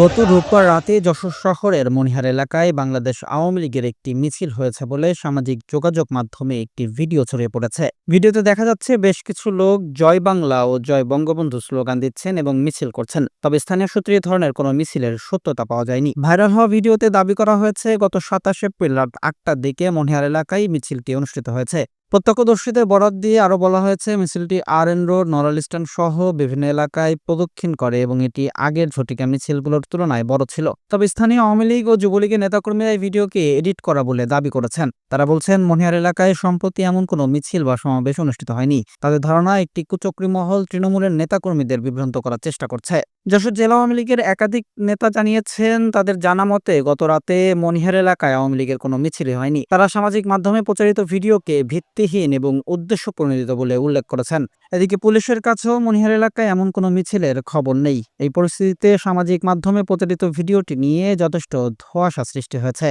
গত রোববার রাতে যশোর শহরের মনিহার এলাকায় বাংলাদেশ আওয়ামী লীগের একটি মিছিল হয়েছে বলে সামাজিক যোগাযোগ মাধ্যমে একটি ভিডিও ছড়িয়ে পড়েছে। ভিডিওতে দেখা যাচ্ছে বেশ কিছু লোক জয় বাংলা ও জয় বঙ্গবন্ধু স্লোগান দিচ্ছেন এবং মিছিল করছেন। তবে স্থানীয় সূত্রে ধরনের কোনো মিছিলের সত্যতা পাওয়া যায়নি। ভাইরাল হওয়া ভিডিওতে দাবি করা হয়েছে, গত সাতাশ এপ্রিল রাত আটটার দিকে মনিহার এলাকায় মিছিলটি অনুষ্ঠিত হয়েছে। প্রত্যক্ষদর্শীদের বরাত দিয়ে আরও বলা হয়েছে, মিছিলটি আর এন রোড নরাল স্ট্যান্ড সহ বিভিন্ন এলাকায় প্রদক্ষিণ করে এবং এটি আগের ঝটিকা মিছিলগুলোর তুলনায় বড় ছিল। তবে স্থানীয় আওয়ামী লীগ ও যুবলীগের নেতাকর্মীরা এই ভিডিওকে এডিট করা বলে দাবি করেছেন। তারা বলছেন, মনিহার এলাকায় সম্প্রতি এমন কোনো মিছিল বা সমাবেশ অনুষ্ঠিত হয়নি। তাদের ধারণা, একটি কুচক্রী মহল তৃণমূলের নেতাকর্মীদের বিভ্রান্ত করার চেষ্টা করছে। যশোর জেলা আওয়ামী লীগের একাধিক নেতা জানিয়েছেন, তাদের জানা মতে গত রাতে মনিহার এলাকায় আওয়ামী লীগের কোনো মিছিল হয়নি। তারা সামাজিক মাধ্যমে প্রচারিত ভিডিওকে ভিত্তিহীন এবং উদ্দেশ্য প্রণোদিত বলে উল্লেখ করেছেন। এদিকে পুলিশের কাছেও মনিহার এলাকায় এমন কোনো মিছিলের খবর নেই। এই পরিস্থিতিতে সামাজিক মাধ্যমে প্রচারিত ভিডিওটি নিয়ে যথেষ্ট ধোঁয়াশা সৃষ্টি হয়েছে।